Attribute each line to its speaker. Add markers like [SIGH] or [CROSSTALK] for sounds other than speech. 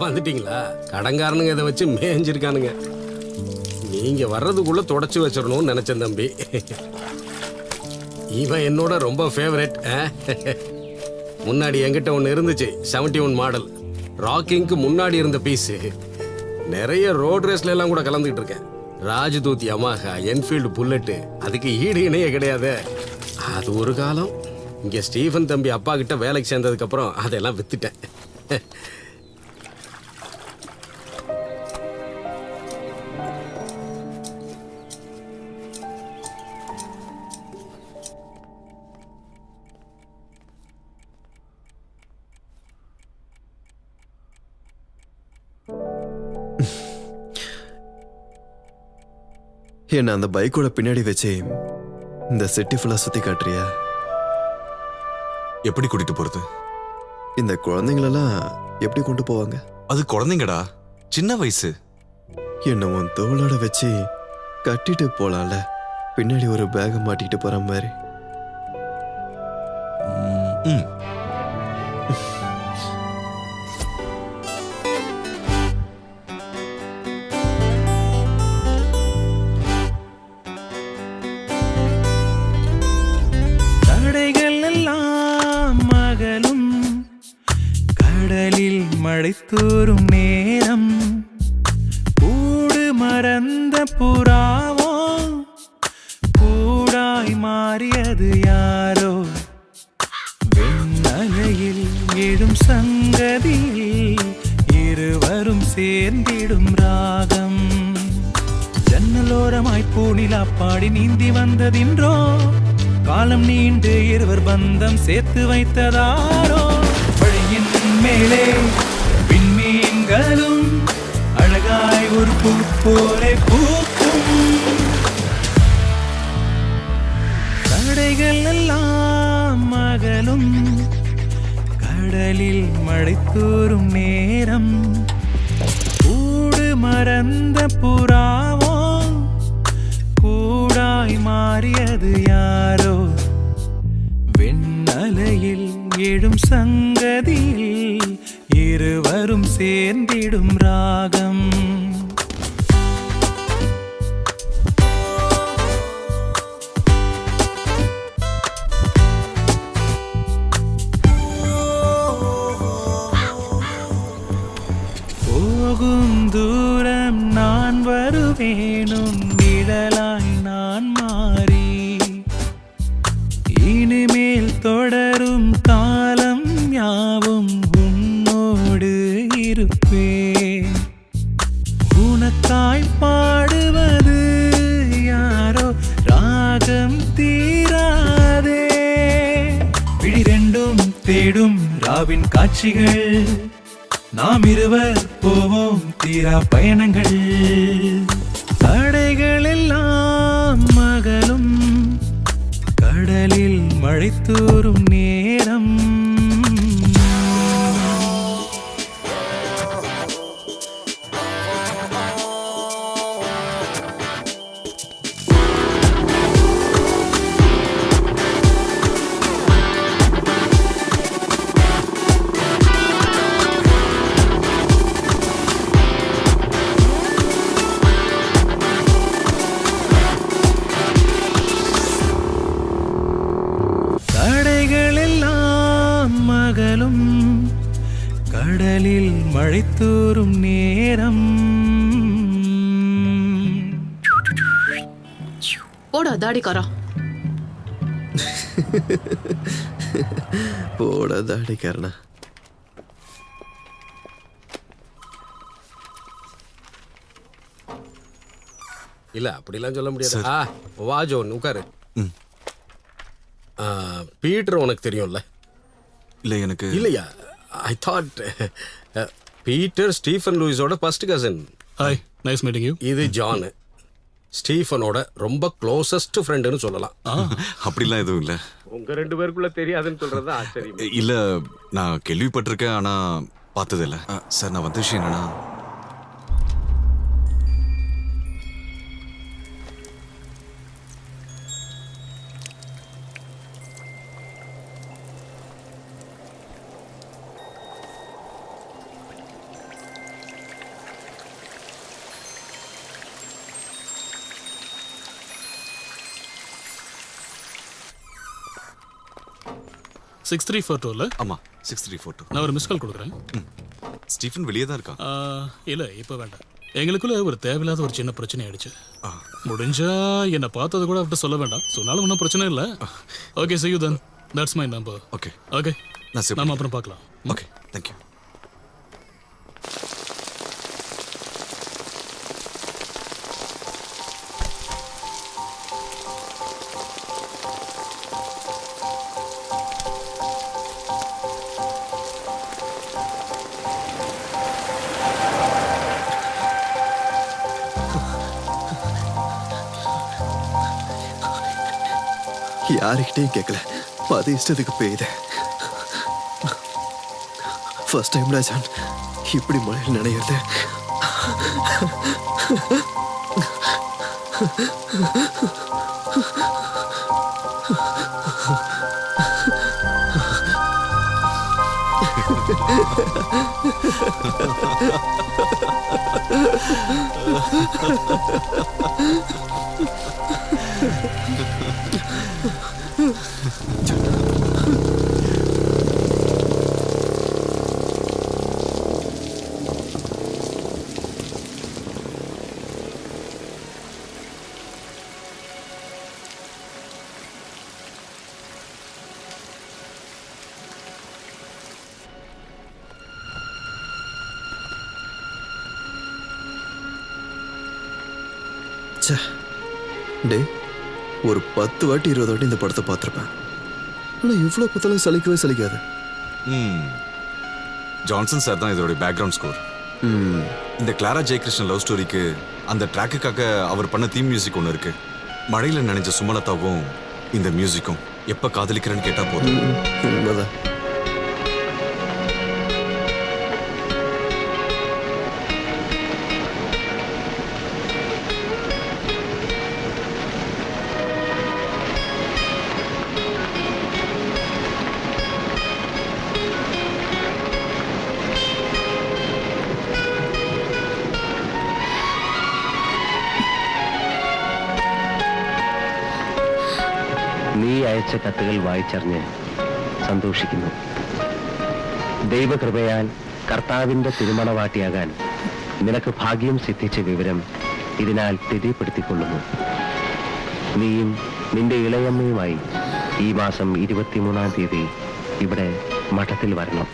Speaker 1: வந்துட்டீங்களா? கடங்காரனுங்க இதை வச்சு மேய்ஞ்சிருக்கானுங்க. நீங்க வர்றதுக்குள்ள தொடச்சு வச்சிடணும்னு நினைச்சேன் தம்பி. இவன் என்னோட ரொம்ப ஃபேவரட் முன்னாடி என்கிட்ட ஒன்று இருந்துச்சு 71 ஒன் மாடல் ராக்கிங்க்கு முன்னாடி இருந்த பீஸு நிறைய ரோட் ரேஸ்ல எல்லாம் கூட கலந்துக்கிட்டு இருக்கேன். ராஜதூத் யமாகா என்ஃபீல்டு புல்லட்டு அதுக்கு ஈடு இணையே கிடையாது. அது ஒரு காலம். இங்கே ஸ்டீஃபன் தம்பி அப்பா கிட்ட வேலைக்கு சேர்ந்ததுக்கப்புறம் அதெல்லாம் வித்துட்டேன்.
Speaker 2: என்ன அந்த பைக்கோட பின்னாடி வச்சு இந்த சிட்டி ஃபுல்லா சுத்தி காட்டுறியா?
Speaker 3: எப்படி கூட்டிட்டு போறது?
Speaker 2: இந்த குழந்தைங்களெல்லாம் எப்படி கொண்டு போவாங்க?
Speaker 3: அது குழந்தைங்கடா. சின்ன வயசு.
Speaker 2: என்ன உன் தோளோட வச்சு கட்டிட்டு போலாம்ல. பின்னாடி ஒரு பேக மாட்டிக்கிட்டு போற மாதிரி.
Speaker 4: கடலில் நேரம். கூடு மறந்த புறாவோ? கூடாய் மாறியது யாரோ? வெண்ணலையில் எழும் சங்கதியில் இருவரும் சேர்ந்திடும் ராகம். ஜன்னலோரமாய் பூனிலா பாடி நீந்தி வந்ததின்றோ? காலம் நீண்டு இருவர் பந்தம் சேர்த்து வைத்ததாரோ? வழியின் மேலே பகலும் அழகாய் ஒரு பூ போலே பூக்கும். தடைகள் எல்லாம் மகளும் கடலில் மழை தூறும் நேரம். கூடு மறந்த புறாவோ கூடாய் மாறியது யாரோ? வெண்ணலையில் எழும் சங்கதியில் இருவரும் சேர்ந்திடும் ராகம். போகும் தூரம் நான் வருவேனும் நிழலாய் நான் மாறி. இனிமேல் தொடரும் தான் இருப்பேன் உனக்காய் பாடுவது யாரோ ராகம் தீராதே. விழிரெண்டும் தேடும் ராவின் காட்சிகள் நாம் இருவர் போவோம் தீரா பயணங்கள். தடைகள் எல்லாம் மகளும் கடலில் மழை தூறும் நேரம். மகளும் கடலில் மழை தூறும் நேரம்.
Speaker 5: போடா தாடிக்காரா [LAUGHS]
Speaker 2: போட தாடிக்காரனா
Speaker 1: இல்ல அப்படிலாம் சொல்ல முடியாது. ஆ வா ஜோன் உட்காரு. பீட்டர் உனக்கு தெரியும்ல.
Speaker 3: இல்ல எனக்கு
Speaker 1: இல்லையா? I thought Peter Stephen லூயிஸோட first cousin
Speaker 6: hi nice meeting you
Speaker 1: இது ஜான் ஸ்டீஃபனோட ரொம்ப க்ளோசஸ்ட் ஃப்ரெண்டுன்னு சொல்லலாம்.
Speaker 3: அப்படிலாம் எதுவும் இல்ல.
Speaker 1: உங்க ரெண்டு பேருக்குள்ள தெரியாதுன்னு சொல்றது தான் ஆச்சரியம்.
Speaker 3: இல்ல நான் கேள்விப்பட்டிருக்கேன் ஆனா பார்த்தது இல்ல அ, சார் நான் வந்த விஷயம் என்னன்னா
Speaker 6: சிக்ஸ் த்ரீ ஃபோர் டூவில்
Speaker 3: ஆமா சிக்ஸ் த்ரீ ஃபோர் டூ
Speaker 6: நான் ஒரு மிஸ் கால் கொடுக்குறேன்.
Speaker 3: ஸ்டீஃபன் வெளியே தான் இருக்கான்.
Speaker 6: இல்ல இப்போ வேண்டாம். எங்களுக்குள்ள ஒரு தேவையில்லாத ஒரு சின்ன பிரச்சனை ஆயிடுச்சு. முடிஞ்சா என்னை பார்த்தது கூட அவர்கிட்ட சொல்ல வேண்டாம். சொன்னாலும் ஒன்றும் பிரச்சனை இல்லை. Okay you then. That's my number
Speaker 3: okay
Speaker 6: okay நம்ம அப்புறம் பார்க்கலாம்.
Speaker 3: ஓகே தேங்க்யூ
Speaker 2: யாருக்கிட்டையும் கேட்கல அது இஷ்டத்துக்கு பெய்யுது ஃபர்ஸ்ட் டைம் ஜான். இப்படி மழையில் நினைக்கிறது [LAUGHS] ச்சே டே ஒரு பத்து வாட்டி இருபது வாட்டி இந்த படத்தை பார்த்துருப்பேன். ஆனால் இவ்வளோ பார்த்தாலும் சலிக்கவே சலிக்காது.
Speaker 3: ம். ஜான்சன் சார் தான் இதோட பேக்ரவுண்ட் ஸ்கோர்
Speaker 2: ம்.
Speaker 3: இந்த கிளாரா ஜெயகிருஷ்ணன் லவ் ஸ்டோரிக்கு அந்த ட்ராக்குக்காக அவர் பண்ண தீம் மியூசிக் ஒன்று இருக்கு. மழையில நனைஞ்ச சுமலதாவும் இந்த மியூசிக்கும் எப்ப காதலிக்கிறேன்னு கேட்டா போதும்.
Speaker 2: உண்மைதான்.
Speaker 5: അയച്ച കത്തുകൾ വായിച്ചറിഞ്ഞ് സന്തോഷിക്കുന്നു. ദൈവകൃപയാൽ കർത്താവിന്റെ തിരുമണവാട്ടിയാകാൻ നിനക്ക് ഭാഗ്യം സിദ്ധിച്ച വിവരം ഇതിനാൽ സ്ഥിതിപ്പെടുത്തിക്കൊള്ളുന്നു നീയും നിന്റെ ഇളയമ്മയുമായി ഈ മാസം ഇരുപത്തിമൂന്നാം തീയതി ഇവിടെ മഠത്തിൽ വരണം.